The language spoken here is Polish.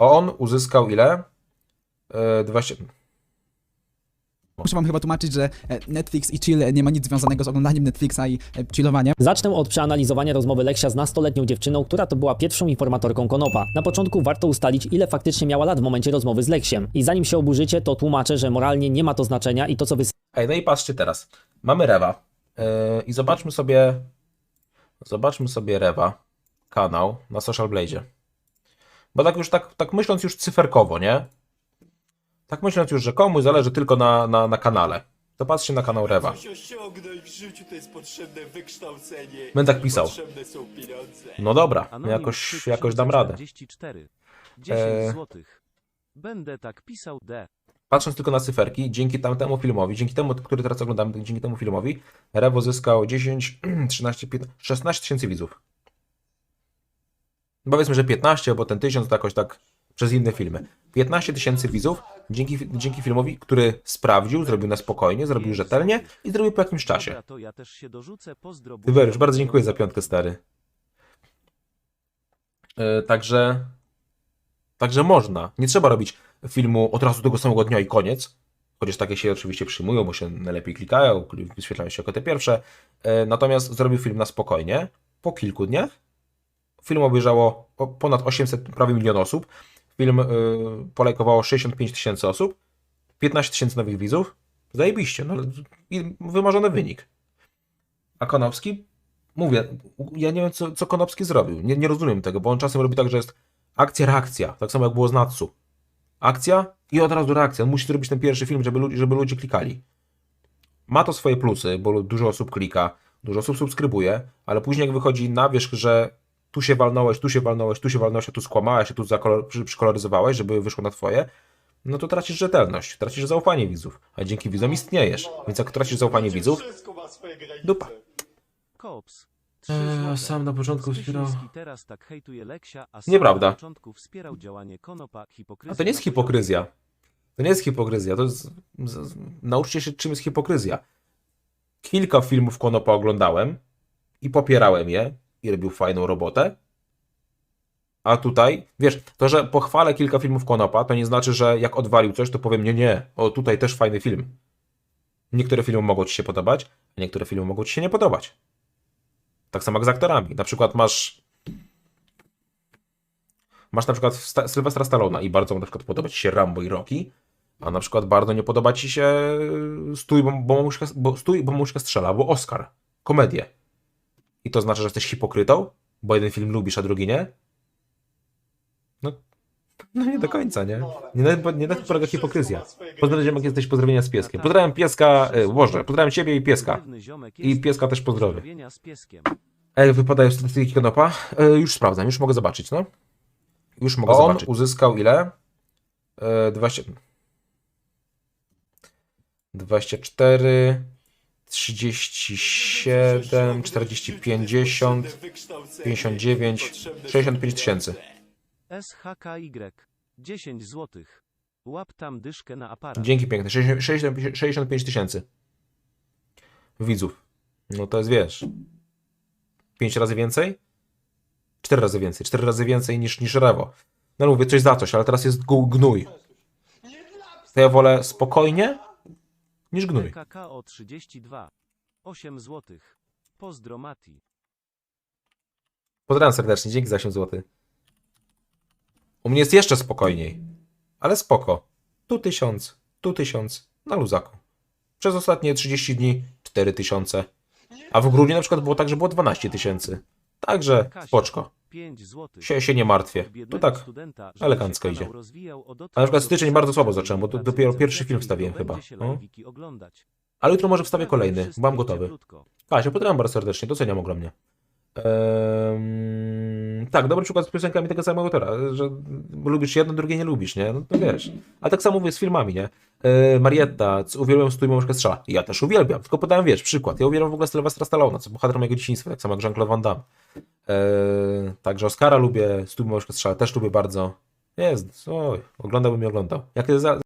On uzyskał ile? E, 20... Muszę wam chyba tłumaczyć, że e, Netflix i chill nie ma nic związanego z oglądaniem Netflixa i e, chillowaniem. Zacznę od przeanalizowania rozmowy Leksia z nastoletnią dziewczyną, która to była pierwszą informatorką Konopa. Na początku warto ustalić, ile faktycznie miała lat w momencie rozmowy z Leksiem. I zanim się oburzycie, to tłumaczę, że moralnie nie ma to znaczenia i to, co wy Ej, no i patrzcie teraz. Mamy Rewa. Yy, I zobaczmy sobie. Zobaczmy sobie Rewa. Kanał na Social Blaze. Bo tak już tak, tak myśląc już cyferkowo, nie? Tak myśląc już, że komuś zależy tylko na, na, na kanale. To patrzcie na kanał Rewa. Coś osiągnąć w życiu to jest potrzebne wykształcenie. Będę tak pisał. Potrzebne są pieniądze. No dobra, Anonim jakoś, jakoś dam radę. 3044. 10 E. złotych. Będę tak pisał D. Patrząc tylko na cyferki, dzięki tamtemu filmowi, dzięki temu, który teraz oglądamy, dzięki temu filmowi, Rewo zyskał 10, 13, 15, 16 tysięcy widzów. Powiedzmy, że 15, bo ten 1000 to jakoś tak przez inne filmy. 15 tysięcy widzów dzięki, dzięki filmowi, który sprawdził, zrobił na spokojnie, zrobił rzetelnie i zrobił po jakimś czasie. To ja też się dorzucę. Pozdro. Tyberiusz, bardzo dziękuję za piątkę, stary. Yy, także, także można. Nie trzeba robić filmu od razu tego samego dnia i koniec. Chociaż takie się oczywiście przyjmują, bo się najlepiej klikają, wyświetlają się jako te pierwsze. Yy, natomiast zrobił film na spokojnie. Po kilku dniach film obejrzało ponad 800, prawie milion osób. Film yy, polajkowało 65 tysięcy osób. 15 tysięcy nowych widzów. Zajebiście. No, wymarzony wynik. A Konopski? Mówię, ja nie wiem, co, co Konopski zrobił. Nie, nie rozumiem tego, bo on czasem robi tak, że jest akcja, reakcja. Tak samo jak było z Natsu. Akcja i od razu reakcja. On musi zrobić ten pierwszy film, żeby, żeby ludzie klikali. Ma to swoje plusy, bo dużo osób klika, dużo osób subskrybuje, ale później jak wychodzi na wierzch, że tu się walnąłeś, tu się walnąłeś, tu się walnąłeś, a tu skłamałeś, a tu zakolor- przy- przykoloryzowałeś, żeby wyszło na twoje, no to tracisz rzetelność, tracisz zaufanie widzów, a dzięki widzom istniejesz. Więc jak tracisz zaufanie widzów, Wszystko ma swoje granice. dupa. Kops. Eee, sam na początku wspierał- teraz tak hejtuje Leksia, a sam Nieprawda. na początku wspierał działanie Konopa hipokryzja. A to nie jest hipokryzja. To nie jest hipokryzja. To jest... Nauczcie się, czym jest hipokryzja. Kilka filmów Konopa oglądałem i popierałem je i robił fajną robotę. A tutaj, wiesz, to, że pochwalę kilka filmów Konopa, to nie znaczy, że jak odwalił coś, to powiem nie, nie, o tutaj też fajny film. Niektóre filmy mogą ci się podobać, a niektóre filmy mogą ci się nie podobać. Tak samo jak z aktorami. Na przykład masz Masz na przykład Sylwestra Stallona i bardzo mu na przykład podoba ci się Rambo i Rocky, a na przykład bardzo nie podoba ci się Stój, bo, bo, mamuśka, bo, Stój, bo mamuśka strzela, albo Oscar, komedię. I to znaczy, że jesteś hipokrytą, bo jeden film lubisz, a drugi nie? No, no nie do końca, nie? Nie na, nie na tym polega hipokryzja. Pozdrawiam, jak jesteś, pozdrowienia z pieskiem. Pozdrawiam pieska, e, Boże, pozdrawiam ciebie i pieska. I pieska też pozdrowię. A jak wypadają statystyki Konopa? E, już sprawdzam, już mogę zobaczyć, no. Już mogę On zobaczyć. uzyskał ile? E, 20... 24, 37, 40, 50, 59, 65 tysięcy. SHKY. 10 złotych. Łap tam dyszkę na aparat. Dzięki piękne. 60 60 65 tysięcy widzów. No to jest, wiesz, 5 razy więcej? 4 razy więcej. 4 razy więcej niż, niż Rewo. No mówię, coś za coś, ale teraz jest gnój. To ja wolę spokojnie niż gnój. KKO 32. 8 złotych. Pozdro Mati. Pozdrawiam serdecznie, dzięki za 8 zł. U mnie jest jeszcze spokojniej. Ale spoko. Tu 1000, tu 1000, na luzaku. Przez ostatnie 30 dni 4000. A w grudniu na przykład było tak, że było 12 tysięcy. Także spoczko. 5 złotych. Się, się nie martwię. To tak. elegancko idzie. rozwijał, odotwał A na przykład styczeń bardzo słabo zacząłem, bo to dopiero pierwszy film wstawiłem chyba. No. Ale jutro może wstawię kolejny. Mam gotowy. Kasia, pozdrawiam bardzo serdecznie, doceniam ogromnie. Ehm, tak, dobry przykład z piosenkami tego samego autora, że lubisz jedno, drugie nie lubisz, nie? No to wiesz. A tak samo mówię z filmami, nie? E, Marietta, uwielbiam Stój Mążka Strzela. Ja też uwielbiam, tylko podałem, wiesz, przykład. Ja uwielbiam w ogóle Sylwestra Stallona, co bohater mojego dzieciństwa, tak samo jak Jean-Claude Van Damme. E, także Oscara lubię, Stój Mążka Strzela też lubię bardzo. Jest, oj, oglądałbym i oglądał. Jak za,